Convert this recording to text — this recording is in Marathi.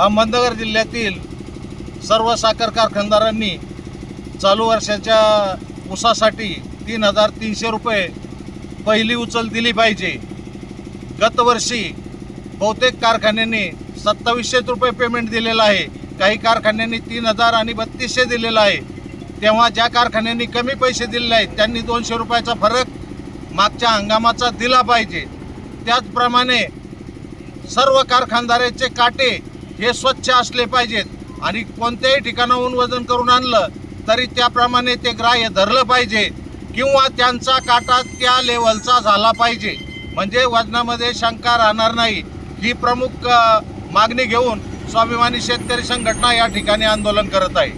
अहमदनगर जिल्ह्यातील सर्व साखर कारखानदारांनी चालू वर्षाच्या ऊसासाठी तीन हजार तीनशे रुपये पहिली उचल दिली पाहिजे. गतवर्षी बहुतेक कारखान्यांनी सत्तावीसशे रुपये पेमेंट दिलेलं आहे. काही कारखान्यांनी तीन हजार आणि बत्तीसशे दिलेलं आहे. तेव्हा ज्या कारखान्यांनी कमी पैसे दिलेले आहेत त्यांनी दोनशे रुपयाचा फरक मागच्या हंगामाचा दिला पाहिजे. त्याचप्रमाणे सर्व कारखानदाराचे काटे हे स्वच्छ असले पाहिजेत. आणि कोणत्याही ठिकाणाहून वजन करून आणलं तरी त्याप्रमाणे ते ग्राह्य धरलं पाहिजे. किंवा त्यांचा काटा त्या लेवलचा झाला पाहिजे. म्हणजे वजनामध्ये शंका राहणार नाही. ही प्रमुख मागणी घेऊन स्वाभिमानी शेतकरी संघटना या ठिकाणी आंदोलन करत आहे.